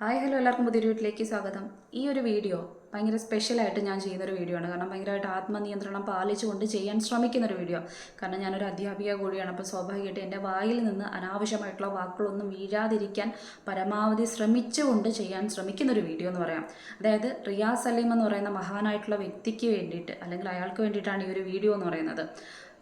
Hi hello എല്ലാവർക്കും പുതിയൊരു വീട്ടിലേക്ക് സ്വാഗതം. ഈ ഒരു വീഡിയോ ഭയങ്കര സ്പെഷ്യലായിട്ട് ഞാൻ ചെയ്യുന്നൊരു വീഡിയോ ആണ്. കാരണം ഭയങ്കരമായിട്ട് ആത്മനിയന്ത്രണം പാലിച്ചുകൊണ്ട് ചെയ്യാൻ ശ്രമിക്കുന്നൊരു വീഡിയോ. കാരണം ഞാനൊരു അധ്യാപിക കൂടിയാണ്. അപ്പോൾ സ്വാഭാവികമായിട്ട് എന്റെ വായിൽ നിന്ന് അനാവശ്യമായിട്ടുള്ള വാക്കുകളൊന്നും വീഴാതിരിക്കാൻ പരമാവധി ശ്രമിച്ചുകൊണ്ട് ചെയ്യാൻ ശ്രമിക്കുന്നൊരു വീഡിയോ എന്ന് പറയാം. അതായത് റിയാസ് സലീം എന്ന് പറയുന്ന മഹാനായിട്ടുള്ള വ്യക്തിക്ക് വേണ്ടിയിട്ട് അല്ലെങ്കിൽ അയാൾക്ക് വേണ്ടിയിട്ടാണ് ഈ ഒരു വീഡിയോ എന്ന് പറയുന്നത്.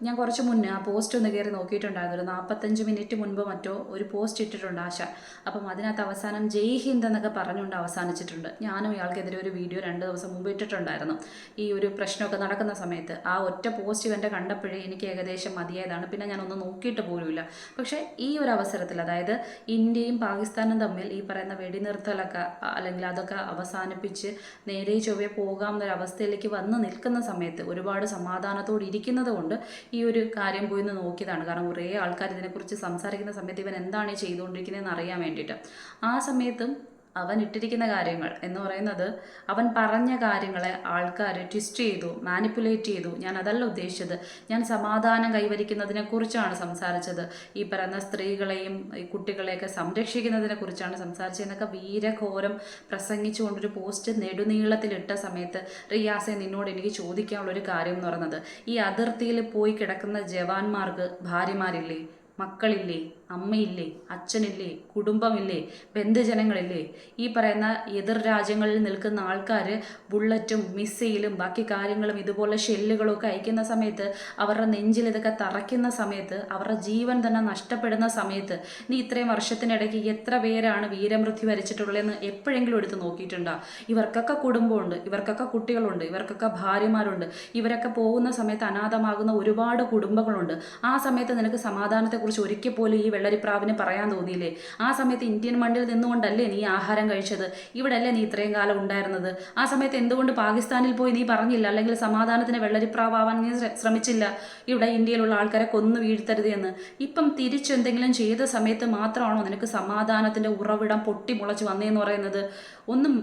ഞാൻ കുറച്ച് മുന്നേ ആ പോസ്റ്റ് ഒന്ന് കയറി നോക്കിയിട്ടുണ്ടായിരുന്നു. ഒരു നാൽപ്പത്തഞ്ച് മിനിറ്റ് മുൻപ് മറ്റോ ഒരു പോസ്റ്റ് ഇട്ടിട്ടുണ്ട് ആശ. അപ്പം അതിനകത്ത് അവസാനം ജയ് ഹിന്ദ് എന്നൊക്കെ പറഞ്ഞുകൊണ്ട് അവസാനിച്ചിട്ടുണ്ട്. ഞാനും ഇയാൾക്കെതിരെ ഒരു വീഡിയോ രണ്ട് ദിവസം മുമ്പ് ഇട്ടിട്ടുണ്ടായിരുന്നു. ഈ ഒരു പ്രശ്നമൊക്കെ നടക്കുന്ന സമയത്ത് ആ ഒറ്റ പോസ്റ്റ് ഇവന്റെ കണ്ടപ്പോഴേ എനിക്ക് ഏകദേശം മതിയായതാണ്. പിന്നെ ഞാനൊന്ന് നോക്കിയിട്ട് പോലുമില്ല. പക്ഷേ ഈ ഒരു അവസരത്തിൽ അതായത് ഇന്ത്യയും പാകിസ്ഥാനും തമ്മിൽ ഈ പറയുന്ന വെടിനിർത്തലൊക്കെ അല്ലെങ്കിൽ അതൊക്കെ അവസാനിപ്പിച്ച് നേരെ ചൊവ്വെ പോകാം എന്നൊരവസ്ഥയിലേക്ക് വന്ന് നിൽക്കുന്ന സമയത്ത് ഒരുപാട് സമാധാനത്തോടെ ഇരിക്കുന്നത് കൊണ്ട് ഈ ഒരു കാര്യം പോയി നോക്കിയതാണ്. കാരണം കുറേ ആൾക്കാർ ഇതിനെക്കുറിച്ച് സംസാരിക്കുന്ന സമയത്ത് ഇവൻ എന്താണ് ചെയ്തുകൊണ്ടിരിക്കുന്നത് ചെയ്തുകൊണ്ടിരിക്കുന്നതെന്ന് അറിയാൻ വേണ്ടിയിട്ട്. ആ സമയത്തും അവൻ ഇട്ടിരിക്കുന്ന കാര്യങ്ങൾ എന്ന് പറയുന്നത് അവൻ പറഞ്ഞ കാര്യങ്ങളെ ആൾക്കാർ ട്വിസ്റ്റ് ചെയ്തു മാനിപ്പുലേറ്റ് ചെയ്തു. ഞാൻ അതല്ല ഉദ്ദേശിച്ചത്. ഞാൻ സമാധാനം കൈവരിക്കുന്നതിനെ കുറിച്ചാണ് സംസാരിച്ചത്. ഈ പറയുന്ന സ്ത്രീകളെയും കുട്ടികളെയൊക്കെ സംരക്ഷിക്കുന്നതിനെ കുറിച്ചാണ് സംസാരിച്ചതെന്നൊക്കെ വീരഘോരം പ്രസംഗിച്ചുകൊണ്ടൊരു പോസ്റ്റ് നെടുനീളത്തിലിട്ട സമയത്ത് റിയാസെ നിന്നോട് എനിക്ക് ചോദിക്കാനുള്ളൊരു കാര്യം എന്ന് പറയുന്നത് ഈ അതിർത്തിയിൽ പോയി കിടക്കുന്ന ജവാന്മാർക്ക് ഭാര്യമാരില്ലേ? മക്കളില്ലേ? അമ്മയില്ലേ അച്ഛനില്ലേ കുടുംബമില്ലേ ബന്ധുജനങ്ങളില്ലേ? ഈ പറയുന്ന എതിർ രാജ്യങ്ങളിൽ നിൽക്കുന്ന ആൾക്കാർ ബുള്ളറ്റും മിസൈലും ബാക്കി കാര്യങ്ങളും ഇതുപോലെ ഷെല്ലുകളും ഒക്കെ അയക്കുന്ന സമയത്ത് അവരുടെ നെഞ്ചിൽ ഇതൊക്കെ തറയ്ക്കുന്ന സമയത്ത് അവരുടെ ജീവൻ തന്നെ നഷ്ടപ്പെടുന്ന സമയത്ത് നീ ഇത്രയും വർഷത്തിനിടയ്ക്ക് എത്ര പേരാണ് വീരമൃത്യു വരിച്ചിട്ടുള്ളതെന്ന് എപ്പോഴെങ്കിലും എടുത്ത് നോക്കിയിട്ടുണ്ടോ? ഇവർക്കൊക്കെ കുടുംബമുണ്ട് ഇവർക്കൊക്കെ കുട്ടികളുണ്ട് ഇവർക്കൊക്കെ ഭാര്യമാരുണ്ട്. ഇവരൊക്കെ പോകുന്ന സമയത്ത് അനാഥമാകുന്ന ഒരുപാട് കുടുംബങ്ങളുണ്ട്. ആ സമയത്ത് നിനക്ക് സമാധാനത്തെക്കുറിച്ച് ഒരിക്കൽ പോലും ഈ വെള്ളരിപ്രാവിന് പറയാൻ തോന്നിയില്ലേ? ആ സമയത്ത് ഇന്ത്യൻ മണ്ണിൽ നിന്നുകൊണ്ടല്ലേ നീ ആഹാരം കഴിച്ചത്? ഇവിടെയല്ലേ നീ ഇത്രയും കാലം ഉണ്ടായിരുന്നത്? ആ സമയത്ത് എന്തുകൊണ്ട് പാകിസ്ഥാനിൽ പോയി നീ പറഞ്ഞില്ല? അല്ലെങ്കിൽ സമാധാനത്തിന് വെള്ളരിപ്രാവാൻ നീ ശ്രമിച്ചില്ല? ഇവിടെ ഇന്ത്യയിലുള്ള ആൾക്കാരെ കൊന്നു വീഴ്ത്തരുത് എന്ന്. ഇപ്പം തിരിച്ചെന്തെങ്കിലും ചെയ്ത സമയത്ത് മാത്രമാണോ നിനക്ക് സമാധാനത്തിന്റെ ഉറവിടം പൊട്ടി മുളച്ച് വന്നതെന്ന് പറയുന്നത്? ഒന്നും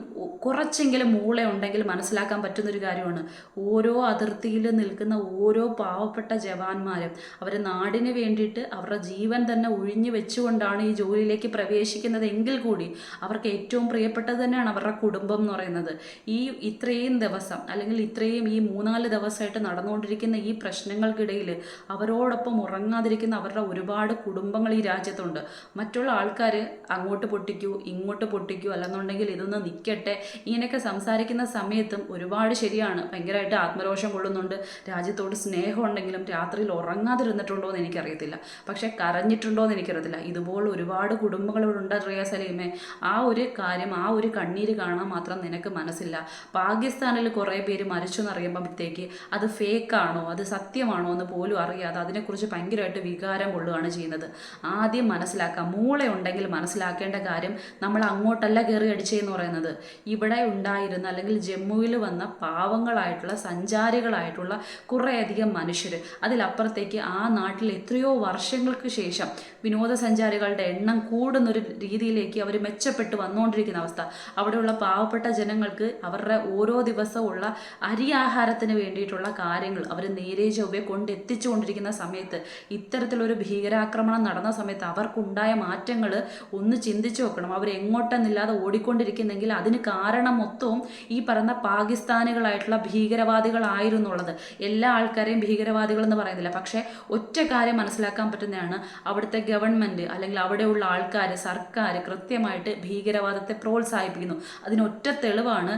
കുറച്ചെങ്കിലും മൂള ഉണ്ടെങ്കിൽ മനസ്സിലാക്കാൻ പറ്റുന്നൊരു കാര്യമാണ്. ഓരോ അതിർത്തിയിൽ നിൽക്കുന്ന ഓരോ പാവപ്പെട്ട ജവാന്മാരും അവർ നാടിന് വേണ്ടിയിട്ട് അവരുടെ ജീവൻ തന്നെ ഒഴിഞ്ഞു വെച്ചുകൊണ്ടാണ് ഈ ജോലിയിലേക്ക് പ്രവേശിക്കുന്നത് എങ്കിൽ കൂടി അവർക്ക് ഏറ്റവും പ്രിയപ്പെട്ടത് തന്നെയാണ് അവരുടെ കുടുംബം എന്ന് പറയുന്നത്. ഈ ഇത്രയും ദിവസം അല്ലെങ്കിൽ ഇത്രയും ഈ മൂന്നാൽ ദിവസമായിട്ട് നടന്നുകൊണ്ടിരിക്കുന്ന ഈ പ്രശ്നങ്ങൾക്കിടയിൽ അവരോടൊപ്പം ഉറങ്ങാതിരിക്കുന്ന അവരുടെ ഒരുപാട് കുടുംബങ്ങൾ ഈ രാജ്യത്തുണ്ട്. മറ്റുള്ള ആൾക്കാർ അങ്ങോട്ട് പൊട്ടിക്കൂ ഇങ്ങോട്ട് പൊട്ടിക്കൂ അല്ലെന്നുണ്ടെങ്കിൽ ഇതൊന്ന് നിൽക്കട്ടെ ഇങ്ങനെയൊക്കെ സംസാരിക്കുന്ന സമയത്തും ഒരുപാട് ശരിയാണ്. ഭയങ്കരമായിട്ട് ആത്മരോഷം കൊള്ളുന്നുണ്ട്. രാജ്യത്തോട് സ്നേഹമുണ്ടെങ്കിലും രാത്രിയിൽ ഉറങ്ങാതിരുന്നിട്ടുണ്ടോ എന്ന് എനിക്കറിയത്തില്ല. പക്ഷേ കരഞ്ഞിട്ടുണ്ടോ എന്ന് എനിക്കറിയത്തില്ല. ഇതുപോലെ ഒരുപാട് കുടുംബങ്ങളോടുണ്ട് റിയ സലീമെ. ആ ഒരു കാര്യം ആ ഒരു കണ്ണീര് കാണാൻ മാത്രം നിനക്ക് മനസ്സില്ല. പാകിസ്ഥാനിൽ കുറേ പേര് മരിച്ചു എന്നറിയുമ്പോഴത്തേക്ക് അത് ഫേക്കാണോ അത് സത്യമാണോ എന്ന് പോലും അറിയാതെ അതിനെക്കുറിച്ച് ഭയങ്കരമായിട്ട് വികാരം കൊള്ളുകയാണ് ചെയ്യുന്നത്. ആദ്യം മനസ്സിലാക്കാം മൂളയുണ്ടെങ്കിൽ മനസ്സിലാക്കേണ്ട കാര്യം നമ്മൾ അങ്ങോട്ടല്ല കയറി അടിച്ചതെന്ന് പറയുന്നത്. ഇവിടെ ഉണ്ടായിരുന്ന അല്ലെങ്കിൽ ജമ്മുവിൽ വന്ന പാവങ്ങളായിട്ടുള്ള സഞ്ചാരികളായിട്ടുള്ള കുറേയധികം മനുഷ്യർ അതിലപ്പുറത്തേക്ക് ആ നാട്ടിൽ എത്രയോ വർഷങ്ങൾക്ക് ശേഷം വിനോദസഞ്ചാരികളുടെ എണ്ണം കൂടുന്നൊരു രീതിയിലേക്ക് അവർ മെച്ചപ്പെട്ട് വന്നുകൊണ്ടിരിക്കുന്ന അവസ്ഥ. അവിടെയുള്ള പാവപ്പെട്ട ജനങ്ങൾക്ക് അവരുടെ ഓരോ ദിവസമുള്ള അരി ആഹാരത്തിന് വേണ്ടിയിട്ടുള്ള കാര്യങ്ങൾ അവർ നേരെ ചൊവ്വെ കൊണ്ടെത്തിച്ചുകൊണ്ടിരിക്കുന്ന സമയത്ത് ഇത്തരത്തിലൊരു ഭീകരാക്രമണം നടന്ന സമയത്ത് അവർക്കുണ്ടായ മാറ്റങ്ങൾ ഒന്ന് ചിന്തിച്ചു നോക്കണം അവർ എങ്ങോട്ടെന്നില്ലാതെ ഓടിക്കൊണ്ടിരിക്കുന്നെങ്കിൽ അതിന് കാരണം മൊത്തവും ഈ പറയുന്ന പാകിസ്ഥാനികളായിട്ടുള്ള ഭീകരവാദികളായിരുന്നുള്ളത്. എല്ലാ ആൾക്കാരെയും ഭീകരവാദികളെന്ന് പറയുന്നില്ല. പക്ഷേ ഒറ്റ കാര്യം മനസ്സിലാക്കാൻ പറ്റുന്നതാണ്. അവിടുത്തെ ഗവൺമെന്റ് അല്ലെങ്കിൽ അവിടെയുള്ള ആൾക്കാർ സർക്കാർ കൃത്യമായിട്ട് ഭീകരവാദത്തെ പ്രോത്സാഹിപ്പിക്കുന്നു. അതിനൊറ്റ തെളിവാണ്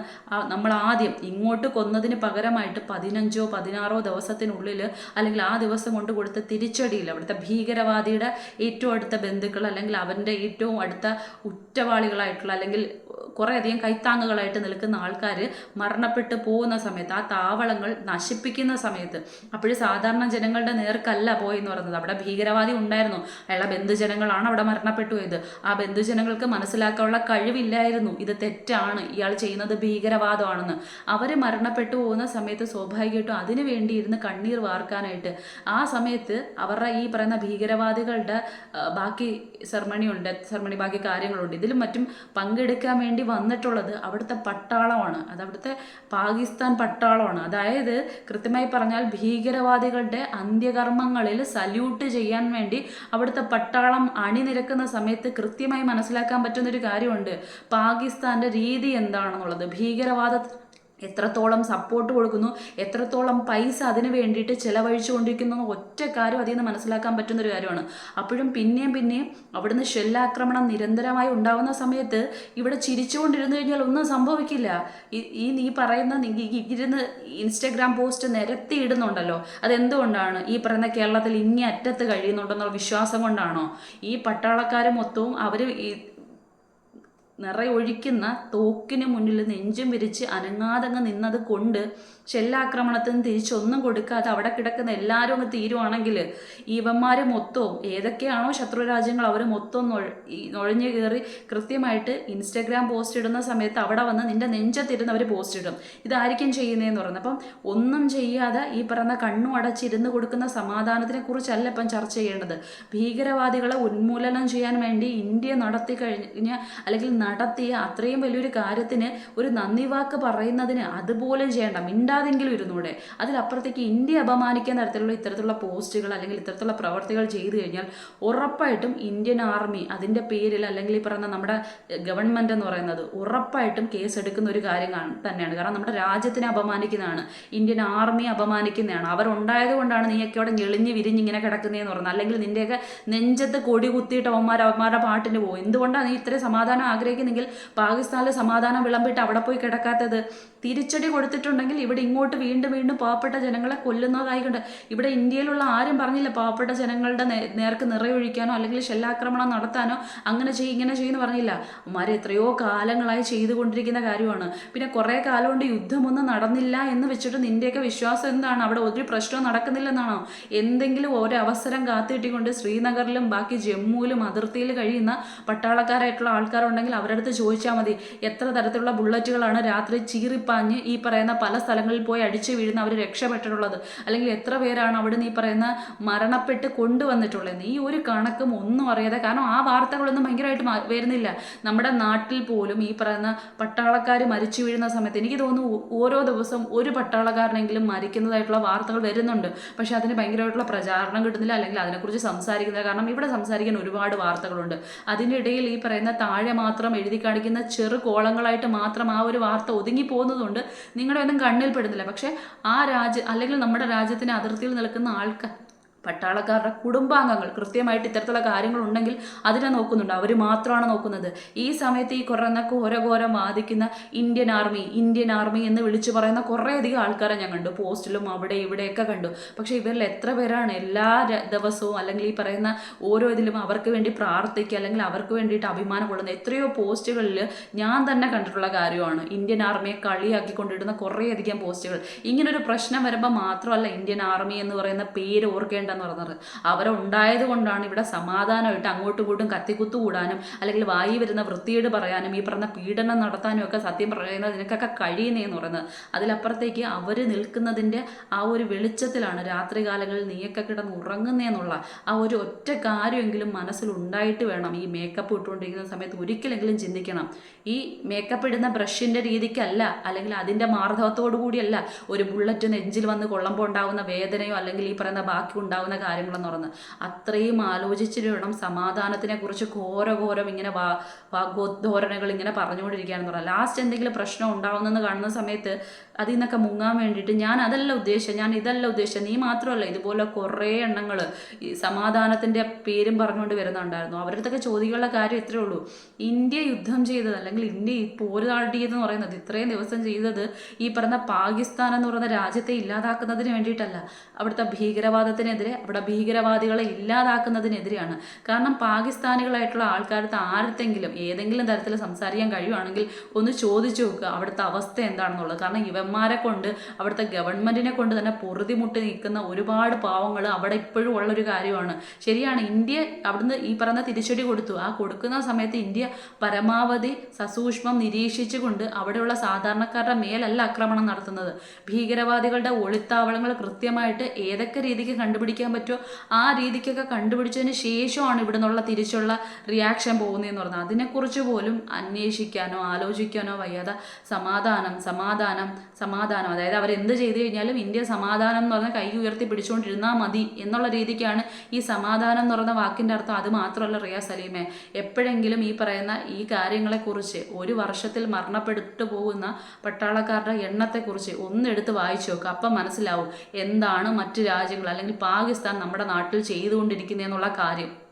നമ്മൾ ആദ്യം ഇങ്ങോട്ട് കൊന്നതിന് പകരമായിട്ട് പതിനഞ്ചോ പതിനാറോ ദിവസത്തിനുള്ളിൽ അല്ലെങ്കിൽ ആ ദിവസം കൊണ്ട് കൊടുത്ത തിരിച്ചടിയിൽ അവിടുത്തെ ഭീകരവാദിയുടെ ഏറ്റവും അടുത്ത ബന്ധുക്കൾ അല്ലെങ്കിൽ അവന്റെ ഏറ്റവും അടുത്ത ഉറ്റവാളികളായിട്ടുള്ള അല്ലെങ്കിൽ കുറേയധികം കൈത്താങ്ങുകളായിട്ട് നിൽക്കുന്ന ആൾക്കാർ മരണപ്പെട്ട് പോകുന്ന സമയത്ത് ആ താവളങ്ങൾ നശിപ്പിക്കുന്ന സമയത്ത് അപ്പോഴും സാധാരണ ജനങ്ങളുടെ നേർക്കല്ല എന്ന് പറയുന്നത്. അവിടെ ഭീകരവാദി ഉണ്ടായിരുന്നു. അയാളെ ബന്ധുജനങ്ങളാണ് അവിടെ മരണപ്പെട്ടു പോയത്. ആ ബന്ധുജനങ്ങൾക്ക് മനസ്സിലാക്കാനുള്ള കഴിവില്ലായിരുന്നു. ഇത് തെറ്റാണ്. ഇയാൾ ചെയ്യുന്നത് ഭീകരവാദമാണെന്ന്. അവർ മരണപ്പെട്ടു പോകുന്ന സമയത്ത് സ്വാഭാവികമായിട്ടും അതിനു വേണ്ടി ഇരുന്ന് കണ്ണീർ വാർക്കാനായിട്ട് ആ സമയത്ത് അവരുടെ ഈ പറയുന്ന ഭീകരവാദികളുടെ ബാക്കി സെർമണി ഉണ്ട് സെർമണി ബാക്കി കാര്യങ്ങളുണ്ട്. ഇതിലും മറ്റും പങ്കെടുക്കാൻ വേണ്ടി വന്നിട്ടുള്ളത് അവിടുത്തെ പട്ടാളമാണ്. അത് അവിടുത്തെ പാകിസ്ഥാൻ പട്ടാളമാണ്. അതായത് കൃത്യമായി പറഞ്ഞാൽ ഭീകരവാദികളുടെ അന്ത്യകർമ്മങ്ങളിൽ സല്യൂട്ട് ചെയ്യാൻ വേണ്ടി അവിടുത്തെ പട്ടാളം അണിനിരക്കുന്ന സമയത്ത് കൃത്യമായി മനസ്സിലാക്കാൻ പറ്റുന്നൊരു കാര്യമുണ്ട്. പാകിസ്ഥാന്റെ രീതി എന്താണെന്നുള്ളത്? ഭീകരവാദ എത്രത്തോളം സപ്പോർട്ട് കൊടുക്കുന്നു എത്രത്തോളം പൈസ അതിന് വേണ്ടിയിട്ട് ചിലവഴിച്ചു കൊണ്ടിരിക്കുന്നു എന്ന ഒറ്റ കാര്യം അതിൽ നിന്ന് മനസ്സിലാക്കാൻ പറ്റുന്ന ഒരു കാര്യമാണ്. അപ്പോഴും പിന്നെയും പിന്നെയും അവിടുന്ന് ഷെല്ലാക്രമണം നിരന്തരമായി ഉണ്ടാവുന്ന സമയത്ത് ഇവിടെ ചിരിച്ചുകൊണ്ടിരുന്നു കഴിഞ്ഞാൽ ഒന്നും സംഭവിക്കില്ല. ഈ- നീ പറയുന്ന ഇരുന്ന് ഇൻസ്റ്റഗ്രാം പോസ്റ്റ് നിരത്തി ഇടുന്നുണ്ടല്ലോ. അതെന്തുകൊണ്ടാണ്? ഈ പറയുന്ന കേരളത്തിൽ ഇങ്ങേ അറ്റത്ത് കഴിയുന്നുണ്ടെന്നുള്ള വിശ്വാസം കൊണ്ടാണോ? ഈ പട്ടാളക്കാർ മൊത്തവും അവർ നിറയൊഴിക്കുന്ന തോക്കിന് മുന്നിൽ നെഞ്ചും വിരിച്ച് അനങ്ങാതങ്ങ് നിന്നത് കൊണ്ട് ഷെല്ലാക്രമണത്തിന് തിരിച്ചൊന്നും കൊടുക്കാതെ അവിടെ കിടക്കുന്ന എല്ലാവരും അങ്ങ് തീരുവാണെങ്കിൽ ഇവന്മാർ മൊത്തവും ഏതൊക്കെയാണോ ശത്രു രാജ്യങ്ങൾ അവർ മൊത്തം നുഴഞ്ഞു കയറി കൃത്യമായിട്ട് ഇൻസ്റ്റഗ്രാം പോസ്റ്റ് ഇടുന്ന സമയത്ത് അവിടെ വന്ന് നിന്റെ നെഞ്ചത്തിരുന്ന് അവർ പോസ്റ്റ് ഇടും. ഇതായിരിക്കും ചെയ്യുന്നതെന്ന് പറയുന്നത്. അപ്പം ഒന്നും ചെയ്യാതെ ഈ പറയുന്ന കണ്ണു അടച്ചിരുന്ന് കൊടുക്കുന്ന സമാധാനത്തിനെ കുറിച്ചല്ല ഇപ്പം ചർച്ച ചെയ്യേണ്ടത്. ഭീകരവാദികളെ ഉന്മൂലനം ചെയ്യാൻ വേണ്ടി ഇന്ത്യ നടത്തി കഴിഞ്ഞ അല്ലെങ്കിൽ നടത്തിയ അത്രയും വലിയൊരു കാര്യത്തിന് ഒരു നന്ദി വാക്ക് പറയുന്നതിന് അതുപോലും ചെയ്യേണ്ട. മിണ്ടാതെങ്കിലും ഇരുന്നൂടെ. അതിലപ്പുറത്തേക്ക് ഇന്ത്യ അപമാനിക്കുന്ന തരത്തിലുള്ള ഇത്തരത്തിലുള്ള പോസ്റ്റുകൾ അല്ലെങ്കിൽ ഇത്തരത്തിലുള്ള പ്രവർത്തികൾ ചെയ്തു കഴിഞ്ഞാൽ ഉറപ്പായിട്ടും ഇന്ത്യൻ ആർമി അതിന്റെ പേരിൽ അല്ലെങ്കിൽ ഈ പറയുന്ന നമ്മുടെ ഗവൺമെന്റ് എന്ന് പറയുന്നത് ഉറപ്പായിട്ടും കേസ് എടുക്കുന്ന ഒരു കാര്യം തന്നെയാണ്. കാരണം നമ്മുടെ രാജ്യത്തിനെ അപമാനിക്കുന്നതാണ്. Indian army അപമാനിക്കുന്നതാണ്. അവരുണ്ടായത് കൊണ്ടാണ് നീയൊക്കെ അവിടെ ഞെളിഞ്ഞ് വിരിഞ്ഞ് ഇങ്ങനെ കിടക്കുന്നതെന്ന് പറഞ്ഞത്. അല്ലെങ്കിൽ നിന്റെയൊക്കെ നെഞ്ചത്ത് കൊടി കുത്തിയിട്ട് അവന്മാർ അവന്മാരുടെ പാട്ടിന് പോകും. എന്തുകൊണ്ടാണ് നീ ഇത്രയും സമാധാനം ആഗ്രഹിക്കുന്നെങ്കിൽ പാകിസ്ഥാനിൽ സമാധാനം വിളമ്പിട്ട് അവിടെ പോയി കിടക്കാത്തത്. തിരിച്ചടി കൊടുത്തിട്ടുണ്ടെങ്കിൽ ഇവിടെ ഇങ്ങോട്ട് വീണ്ടും വീണ്ടും പാവപ്പെട്ട ജനങ്ങളെ കൊല്ലുന്നതായിക്കൊണ്ട് ഇവിടെ ഇന്ത്യയിലുള്ള ആരും പറഞ്ഞില്ല പാവപ്പെട്ട ജനങ്ങളുടെ നേർക്ക് നിറയൊഴിക്കാനോ അല്ലെങ്കിൽ ഷെല്ലാക്രമണം നടത്താനോ അങ്ങനെ ചെയ്യും ഇങ്ങനെ ചെയ്യുമെന്ന് പറഞ്ഞില്ല. അമ്മമാർ എത്രയോ കാലങ്ങളായി ചെയ്തുകൊണ്ടിരിക്കുന്ന കാര്യമാണ്. പിന്നെ കുറേ കാലം കൊണ്ട് യുദ്ധമൊന്നും നടന്നില്ല എന്ന് വെച്ചിട്ട് നിന്റെയൊക്കെ വിശ്വാസം എന്താണ്? അവിടെ ഒരു പ്രശ്നവും നടക്കുന്നില്ലെന്നാണോ? എന്തെങ്കിലും ഒരു അവസരം കാത്തിട്ടിക്കൊണ്ട് ശ്രീനഗറിലും ബാക്കി ജമ്മുവിലും അതിർത്തിയിൽ കഴിയുന്ന പട്ടാളക്കാരായിട്ടുള്ള ആൾക്കാരുണ്ടെങ്കിൽ അവരുടെ അടുത്ത് ചോദിച്ചാൽ മതി. എത്ര തരത്തിലുള്ള ബുള്ളറ്റുകളാണ് രാത്രി ചീറിപ്പാഞ്ഞ് ഈ പറയുന്ന പല സ്ഥലങ്ങളിൽ പോയി അടിച്ചു വീഴുന്ന അവർ രക്ഷപ്പെട്ടിട്ടുള്ളത്. അല്ലെങ്കിൽ എത്ര പേരാണ് അവിടെ ഈ പറയുന്ന മരണപ്പെട്ട് കൊണ്ടുവന്നിട്ടുള്ളത്. ഈ ഒരു കണക്കും ഒന്നും അറിയാതെ കാരണം ആ വാർത്തകളൊന്നും ഭയങ്കരമായിട്ട് വരുന്നില്ല. നമ്മുടെ നാട്ടിൽ പോലും ഈ പറയുന്ന പട്ടാളക്കാർ മരിച്ചു വീഴുന്ന സമയത്ത് എനിക്ക് തോന്നുന്നു ഓരോ ദിവസം ഒരു പട്ടാളക്കാരനെങ്കിലും മരിക്കുന്നതായിട്ടുള്ള വാർത്തകൾ വരുന്നുണ്ട്. പക്ഷേ അതിന് ഭയങ്കരമായിട്ടുള്ള പ്രചാരണം കിട്ടുന്നില്ല. അല്ലെങ്കിൽ അതിനെക്കുറിച്ച് സംസാരിക്കുന്നില്ല. കാരണം ഇവിടെ സംസാരിക്കാൻ ഒരുപാട് വാർത്തകളുണ്ട്. അതിന്റെ ഇടയിൽ ഈ പറയുന്ന താഴെ മാത്രം എഴുതി കാണിക്കുന്ന ചെറു കോളങ്ങളായിട്ട് മാത്രം ആ ഒരു വാർത്ത ഒതുങ്ങി പോകുന്നതുകൊണ്ട് നിങ്ങളുടെ ഒന്നും കണ്ണിൽ പെടുന്നില്ല. പക്ഷേ ആ രാജ്യ അല്ലെങ്കിൽ നമ്മുടെ രാജ്യത്തിന് അതിർത്തിയിൽ നിൽക്കുന്ന ആൾക്കാർ പട്ടാളക്കാരുടെ കുടുംബാംഗങ്ങൾ കൃത്യമായിട്ട് ഇത്തരത്തിലുള്ള കാര്യങ്ങളുണ്ടെങ്കിൽ അതിനെ നോക്കുന്നുണ്ട്. അവർ മാത്രമാണ് നോക്കുന്നത്. ഈ സമയത്ത് ഈ കുറയുന്ന ഘോരഘോരം വാദിക്കുന്ന ഇന്ത്യൻ ആർമി ഇന്ത്യൻ ആർമി എന്ന് വിളിച്ചു പറയുന്ന കുറേയധികം ആൾക്കാരെ ഞാൻ കണ്ടു. പോസ്റ്റിലും അവിടെ ഇവിടെയൊക്കെ കണ്ടു. പക്ഷേ ഇവരിൽ എത്ര പേരാണ് എല്ലാ ദിവസവും അല്ലെങ്കിൽ ഈ പറയുന്ന ഓരോ ഇതിലും അവർക്ക് വേണ്ടി പ്രാർത്ഥിക്കുക അല്ലെങ്കിൽ അവർക്ക് വേണ്ടിയിട്ട് അഭിമാനം കൊള്ളുന്ന എത്രയോ പോസ്റ്റുകളിൽ ഞാൻ തന്നെ കണ്ടിട്ടുള്ള കാര്യമാണ്. ഇന്ത്യൻ ആർമിയെ കളിയാക്കിക്കൊണ്ടിടുന്ന കുറേയധികം പോസ്റ്റുകൾ. ഇങ്ങനൊരു പ്രശ്നം വരുമ്പോൾ മാത്രമല്ല ഇന്ത്യൻ ആർമി എന്ന് പറയുന്ന പേര് ഓർക്കേണ്ടെന്ന് പറഞ്ഞത്. അവരുണ്ടായത് കൊണ്ടാണ് ഇവിടെ സമാധാനമായിട്ട് അങ്ങോട്ടും ഇങ്ങോട്ടും കത്തിക്കുത്തു കൂടാനും അല്ലെങ്കിൽ വായി വരുന്ന വൃത്തിയേട് പറയാനും ഈ പറഞ്ഞ പീഡനം നടത്താനും ഒക്കെ സത്യം പറയുന്നത് ഇതിനൊക്കെ കഴിയുന്നതെന്ന് പറയുന്നത്. അതിലപ്പുറത്തേക്ക് അവർ നിൽക്കുന്നതിന്റെ ആ ഒരു വെളിച്ചത്തിലാണ് രാത്രികാലങ്ങളിൽ നീയൊക്കെ കിടന്ന് ഉറങ്ങുന്നതെന്നുള്ള ആ ഒരു ഒറ്റ കാര്യമെങ്കിലും മനസ്സിലുണ്ടായിട്ട് വേണം ഈ മേക്കപ്പ് ഇട്ടുകൊണ്ടിരിക്കുന്ന സമയത്ത് ഒരിക്കലെങ്കിലും ചിന്തിക്കണം. ഈ മേക്കപ്പ് ഇടുന്ന ബ്രഷിന്റെ രീതിക്കല്ല അല്ലെങ്കിൽ അതിന്റെ മാർദ്ദവത്തോടു കൂടിയല്ല ഒരു ബുള്ളറ്റ് നെഞ്ചിൽ വന്ന് കൊള്ളുമ്പോൾ ഉണ്ടാകുന്ന വേദനയോ അല്ലെങ്കിൽ ഈ പറയുന്ന ബാക്കി ഉണ്ടാകുന്ന കാര്യങ്ങളെന്ന് പറയുന്നത്. അത്രയും ആലോചിച്ചിട്ട് വേണം സമാധാനത്തിനെ കുറിച്ച് ഘോരഘോരം ഇങ്ങനെ വാ വാഗ്ധോരണകൾ ഇങ്ങനെ പറഞ്ഞുകൊണ്ടിരിക്കുകയാണെന്ന് പറയാം ലാസ്റ്റ് എന്തെങ്കിലും പ്രശ്നം ഉണ്ടാവുന്നെന്ന് കാണുന്ന സമയത്ത് അതിൽ നിന്നൊക്കെ മുങ്ങാൻ വേണ്ടിയിട്ട് ഞാൻ അതല്ല ഉദ്ദേശിച്ചത്. ഞാൻ ഇതല്ല ഉദ്ദേശിച്ചത്. നീ മാത്രമല്ല ഇതുപോലെ കുറേ എണ്ണങ്ങൾ ഈ സമാധാനത്തിന്റെ പേരും പറഞ്ഞുകൊണ്ട് വരുന്നുണ്ടായിരുന്നു. അവരുടെ അടുത്തൊക്കെ ചോദിക്കാനുള്ള കാര്യം ഇത്രയേ ഉള്ളൂ. ഇന്ത്യ യുദ്ധം ചെയ്തത് അല്ലെങ്കിൽ ഇന്ത്യ ഈ പോര് നാട്ടിയതെന്ന് പറയുന്നത് ഇത്രയും ദിവസം ചെയ്തത് ഈ പറഞ്ഞ പാകിസ്ഥാൻ എന്ന് പറയുന്ന രാജ്യത്തെ ഇല്ലാതാക്കുന്നതിന് വേണ്ടിയിട്ടല്ല. അവിടുത്തെ ഭീകരവാദത്തിനെതിരെ അവിടെ ഭീകരവാദികളെ ഇല്ലാതാക്കുന്നതിനെതിരെയാണ്. കാരണം പാകിസ്ഥാനികളായിട്ടുള്ള ആൾക്കാർക്ക് ആരത്തെങ്കിലും ഏതെങ്കിലും തരത്തിൽ സംസാരിക്കാൻ കഴിയുവാണെങ്കിൽ ഒന്ന് ചോദിച്ചു നോക്കുക അവിടുത്തെ അവസ്ഥ എന്താണെന്നുള്ളത്. കാരണം ഇവന്മാരെ കൊണ്ട് അവിടുത്തെ ഗവൺമെന്റിനെ കൊണ്ട് തന്നെ പൊറുതിമുട്ടി നിൽക്കുന്ന ഒരുപാട് പാവങ്ങൾ അവിടെ ഇപ്പോഴും ഉള്ളൊരു കാര്യമാണ്. ശരിയാണ് ഇന്ത്യ അവിടുന്ന് ഈ പറഞ്ഞ തിരിച്ചടി കൊടുത്തു. ആ കൊടുക്കുന്ന സമയത്ത് ഇന്ത്യ പരമാവധി സസൂക്ഷ്മം നിരീക്ഷിച്ചുകൊണ്ട് അവിടെയുള്ള സാധാരണക്കാരുടെ മേലല്ല ആക്രമണം നടത്തുന്നത്. ഭീകരവാദികളുടെ ഒളിത്താവളങ്ങൾ കൃത്യമായിട്ട് ഏതൊക്കെ രീതിക്ക് കണ്ടുപിടിക്കാൻ കണ്ടുപിടിക്കാൻ പറ്റുമോ? ആ രീതിക്കൊക്കെ കണ്ടുപിടിച്ചതിന് ശേഷമാണ് ഇവിടെ നിന്നുള്ള തിരിച്ചുള്ള റിയാക്ഷൻ പോകുന്നതെന്ന് പറഞ്ഞാൽ അതിനെക്കുറിച്ച് പോലും അന്വേഷിക്കാനോ ആലോചിക്കാനോ വയ്യാതെ സമാധാനം സമാധാനം സമാധാനം. അതായത് അവർ അവരെന്ത് ചെയ്തു കഴിഞ്ഞാലും ഇന്ത്യ സമാധാനം എന്ന് പറഞ്ഞാൽ കൈ ഉയർത്തി പിടിച്ചുകൊണ്ടിരുന്നാൽ മതി എന്നുള്ള രീതിക്കാണ് ഈ സമാധാനം എന്ന് പറയുന്ന വാക്കിന്റെ അർത്ഥം. അത് മാത്രമല്ല റിയ സലീമെ എപ്പോഴെങ്കിലും ഈ പറയുന്ന ഈ കാര്യങ്ങളെക്കുറിച്ച് ഒരു വർഷത്തിൽ മരണപ്പെട്ടു പോകുന്ന പട്ടാളക്കാരുടെ എണ്ണത്തെക്കുറിച്ച് ഒന്നെടുത്ത് വായിച്ചു നോക്കുക അപ്പം മനസ്സിലാവും എന്താണ് മറ്റു രാജ്യങ്ങൾ അല്ലെങ്കിൽ പാകിസ്ഥാൻ നമ്മുടെ നാട്ടിൽ ചെയ്തുകൊണ്ടിരിക്കുന്നതെന്നുള്ള കാര്യം.